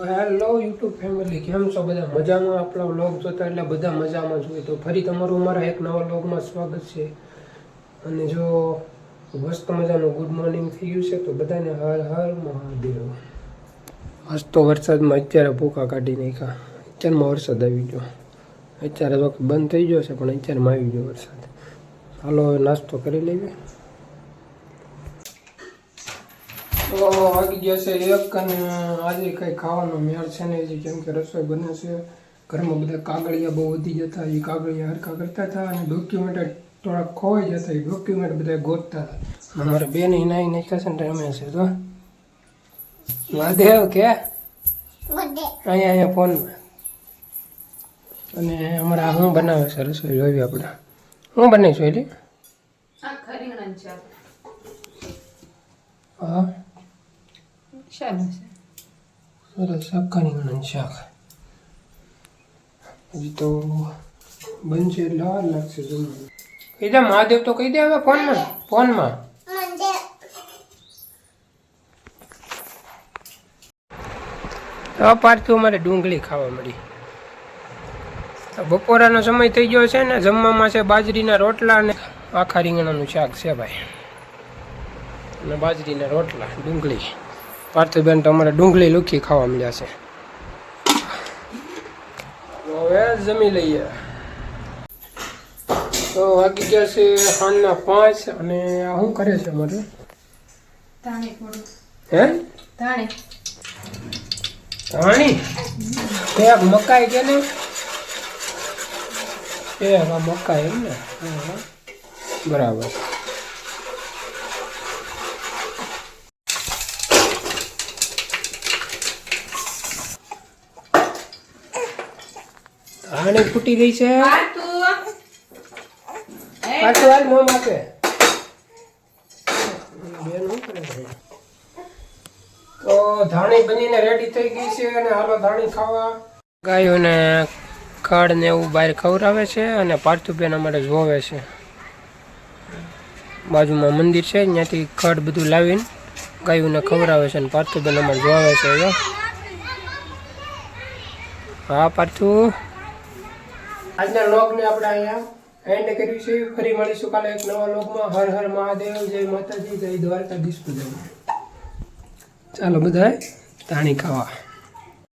YouTube family કેમ છો બધા? મજામાં? આપણા વ્લોગ જોતા એટલે બધા મજામાં જોઈએ તો ફરી તમારું અમારા એક નવા વ્લોગમાં સ્વાગત છે. અને જો મસ્ત મજાનું ગુડ મોર્નિંગ થઈ ગયું છે, તો બધાને હર હર મહાદેવ. આજ તો વરસાદમાં અત્યારે ભૂકા કાઢી નાખ્યા. અત્યારમાં વરસાદ આવી ગયો. અત્યારે તો બંધ થઈ ગયો છે, પણ અત્યારમાં આવી ગયો વરસાદ. ચાલો હવે નાસ્તો કરી લઈએ. તો વાગી ગયા છે એક અને આજે કંઈ ખાવાનો મેળ છે ને હજી કેમ કે રસોઈ બને છે. ઘરમાં બધા કાગળિયા બહુ વધી જતા એ કાગળિયા હરખા કરતા હતા અને ડોક્યુમેન્ટ થોડાક ખોવાઈ જતા એ ડોક્યુમેન્ટ બધા ગોતતા હતા. અમારે બેન નાઈ નાખ્યા છે ને રમે છે તો મહાદેવ કે? અહીંયા અહીંયા ફોનમાં અને અમારા હું બનાવે છે રસોઈ જોઈએ આપણે. હું બનાવીશું એટલે હા? સરસ રીંગણાનું શાક હજી તો બનશે એટલે વાર લાગશે જમવાનું કહી દે મહાદેવ તો કહી દે હવે ફોનમાં ફોનમાં પાછું અમારે ડુંગળી ખાવા મળી. તો બપોરાનો સમય થઈ ગયો છે ને જમવામાં છે બાજરીના રોટલા અને આખા રીંગણાનું શાક છે ભાઈ. અને બાજરીના રોટલા ડુંગળી. પાર્થિવબેન તો અમારે ડુંગળી લુખી ખાવા મળ્યા છે. હવે જમી લઈએ. તો વાગી ગયા છે? સાંજના પાંચ અને આ શું કરે છે અમારે? હે? ધાણી. એક મકાઈ કે ને એ આ મકાઈ એમ ને. બરાબર. ધાણી ફૂટી ગઈ છે. પાછું હાલ મોં આપે બેન શું કરે છે? તો ધાણી બનીને રેડી થઈ ગઈ છે અને હાલો ધાણી ખાવા. ગાયોને ખડ ને એવું બહાર ખવડાવે છે અને પાર્થુબેન અમારે જોવે છે. બાજુમાં મંદિર છે ત્યાંથી ખડ બધું લાવીને ગાયોને ખવડાવે છે અને પાર્થુબેન અમારે જોવે છે હા પાર્થુ. આજના લોગને આપણે અહીંયા એન્ડ કર્યું છે. ફરી મળીશું કાલે એક નવા લોગમાં હર હર મહાદેવ. જય માતાજી, જય દ્વારકાધીશ પૂજા ચાલો બધા ધાણી ખાવા.